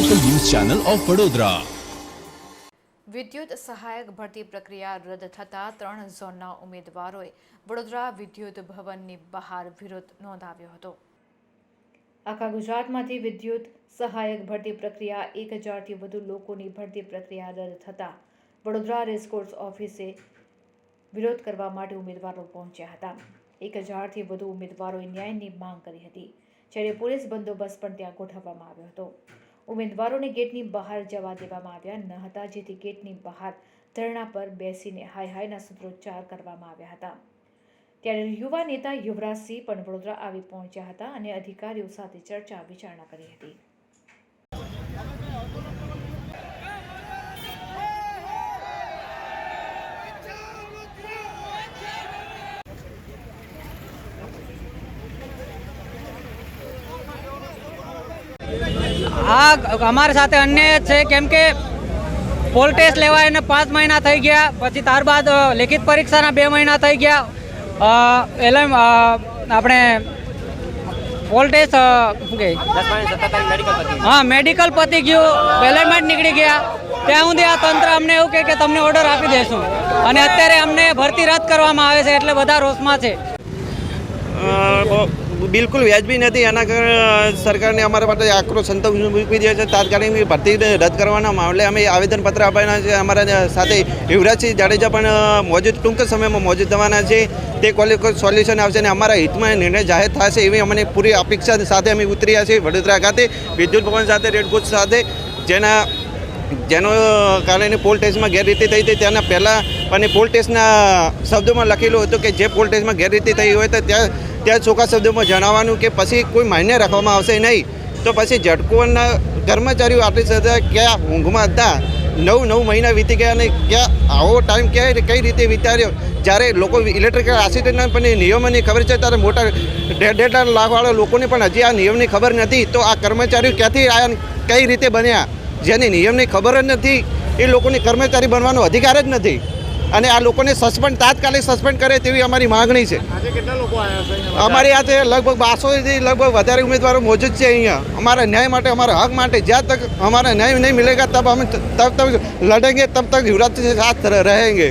Channel of Vadodara વિદ્યુત સહાયક ભરતી પ્રક્રિયા રદ થતાં ત્રણ ઝોનના ઉમેદવારોએ વડોદરા વિદ્યુત ભવનની બહાર વિરોધ નોંધાવ્યો હતો. આખા ગુજરાતમાંથી વિદ્યુત સહાયક ભરતી પ્રક્રિયા એક હજારથી વધુ લોકોની ભરતી પ્રક્રિયા રદ થતાં વડોદરા રેસકોર્સ ઓફિસે વિરોધ કરવા માટે ઉમેદવારો પહોંચ્યા હતા. એક હજારથી વધુ ઉમેદવારોએ ન્યાયની માંગ કરી હતી, જ્યારે પોલીસ બંદોબસ્ત પણ ત્યાં ગોઠવવામાં આવ્યો હતો. ઉમેદવારોને ગેટની બહાર જવા દેવામાં આવ્યા ન હતા, જેથી ગેટની બહાર ધરણા પર બેસીને હાય હાયના સૂત્રોચ્ચાર કરવામાં આવ્યા હતા. ત્યારે યુવા નેતા યુવરાજસિંહ પણ વડોદરા આવી પહોંચ્યા હતા અને અધિકારીઓ સાથે ચર્ચા વિચારણા કરી હતી. આ અમારી સાથે અન્યાય છે. કેમ કે પોલ ટેસ્ટ લેવાય એને પાંચ મહિના થઈ ગયા. પછી ત્યારબાદ લેખિત પરીક્ષાના બે મહિના થઈ ગયા. એલ આપણે પોલ ટેસ્ટ કહે હા મેડિકલ પતી ગયું. પેલેમેન્ટ નીકળી ગયા. ત્યાં સુધી આ તંત્ર અમને એવું કહે કે તમને ઓર્ડર આપી દેશું. અને અત્યારે અમને ભરતી રદ કરવામાં આવે છે એટલે બધા રોષમાં છે. બિલકુલ વ્યાજબી નથી. એના સરકારને અમારા માટે આક્રોશ સંતોષ મૂકી દે છે. તાત્કાલિક ભરતી રદ કરવાના મામલે અમે આવેદનપત્ર આપવાના છે. અમારા સાથે યુવરાજસિંહ જાડેજા પણ મોજૂદ, ટૂંક સમયમાં મોજૂદ થવાના છે. તે સોલ્યુશન આવશે અને અમારા હિતમાં નિર્ણય જાહેર થશે એવી અમને પૂરી અપેક્ષા સાથે અમે ઉતર્યા છીએ વડોદરા ખાતે. વિદ્યુત ભવન સાથે રેડકોચ સાથે, જેના, જેનો કારણે પોલ ટેસ્ટમાં ગેરરીતિ થઈ હતી. તેના પહેલાં અને પોલ ટેસ્ટના શબ્દોમાં લખેલું હતું કે જે પોલ ટેસ્ટમાં ગેરરીતિ થઈ હોય તો ત્યાં ત્યાં ચોખ્ખા શબ્દોમાં જણાવવાનું કે પછી કોઈ માન્ય રાખવામાં આવશે નહીં. તો પછી ઝટકોના કર્મચારીઓ આટલી સાથે ક્યાં ઊંઘમાં હતા? નવ નવ મહિના વીતી ગયા અને ક્યાં આવો ટાઈમ ક્યાં કઈ રીતે વિતાર્યો? જ્યારે લોકો ઇલેક્ટ્રિકલ આસિસ્ટન્ટના પણ નિયમોની ખબર છે, ત્યારે મોટા ડેઢ ડેઢ લાખવાળા લોકોને પણ હજી આ નિયમની ખબર નથી. તો આ કર્મચારીઓ ક્યાંથી આયા કઈ રીતે બન્યા? જેની નિયમની ખબર જ નથી. એ લોકોની કર્મચારી બનવાનો અધિકાર જ નથી. અને આ લોકોને સસ્પેન્ડ તાત્કાલિક સસ્પેન્ડ કરે તેવી અમારી માગણી છે અમારી આજે લગભગ બારસોથી લગભગ વધારે ઉમેદવારો મોજૂદ છે અહીંયા અમારા ન્યાય માટે અમારા હક માટે જ્યાં તક हमारा न्याय नहीं मिलेगा तब हम तब तक लड़ेंगे तब तक युवराज के साथ रहेंगे